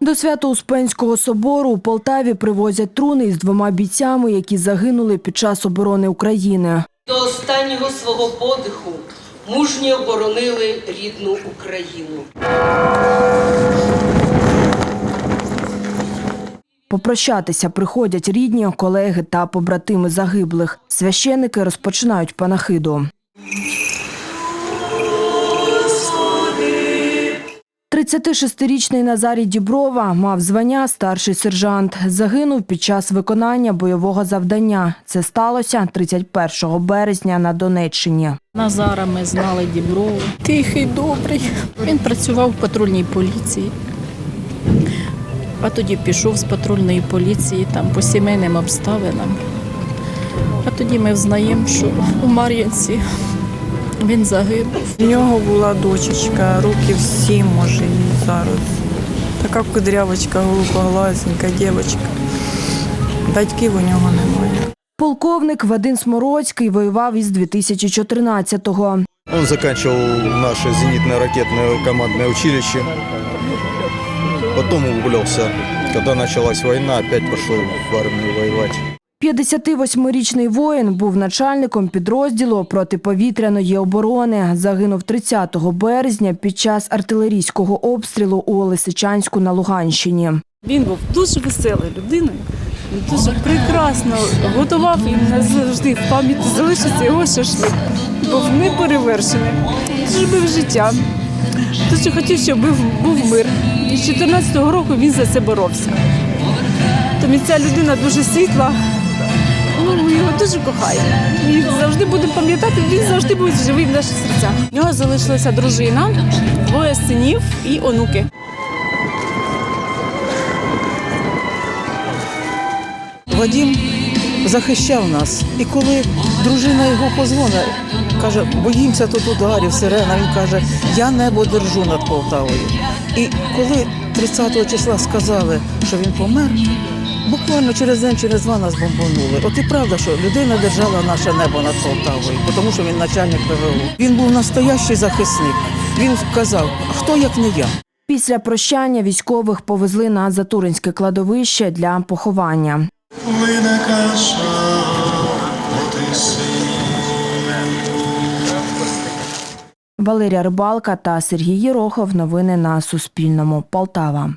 До Свято-Успенського собору у Полтаві привозять труни із двома бійцями, які загинули під час оборони України. До останнього свого подиху мужньо оборонили рідну Україну. Попрощатися приходять рідні, колеги та побратими загиблих. Священники розпочинають панахиду. 36-річний Назарій Діброва мав звання старший сержант. Загинув під час виконання бойового завдання. Це сталося 31 березня на Донеччині. Назара ми знали Діброву. Тихий, добрий. Він працював в патрульній поліції. А тоді пішов з патрульної поліції там по сімейним обставинам. А тоді ми взнаємо, що у Мар'янці він загинув. У нього була дочечка, років сім, може, їй зараз. Така кудрявочка, голубоглазенька дівчинка. Батьків у нього немає. Полковник Вадим Смородський воював із 2014-го. Он заканчивал наше зенитно-ракетное командное училище. Потом уволился. Когда началась война, опять пошел в армию воевать. 58-річний воїн був начальником підрозділу протиповітряної оборони. Загинув 30 березня під час артилерійського обстрілу у Лисичанську на Луганщині. Він був дуже веселою людиною. Дуже прекрасно готував і назавжди в пам'яті залишиться його шашлик. Був неперевершений, любив життя. Дуже хотів, щоб був, мир. І з 14-го року він за це боровся. Тому ця людина дуже світла. Ми його дуже кохаємо. І завжди будемо пам'ятати, він завжди буде живий в наших серцях. У нього залишилася дружина, двоє синів і онуки. Вадім захищав нас. І коли дружина його позвонить, каже, боїмося тут ударів, сирена, він каже, я небо держу над Полтавою. І коли 30 числа сказали, що він помер, буквально через день, через два нас бомбанули. От і правда, що людина держала наше небо над Полтавою, тому що він начальник ПВО. Він був настоящий захисник. Він казав, хто як не я. Після прощання військових повезли на Затуринське кладовище для поховання. Лине каша. Валерія Рибалка та Сергій Єрохов. Новини на Суспільному. Полтава.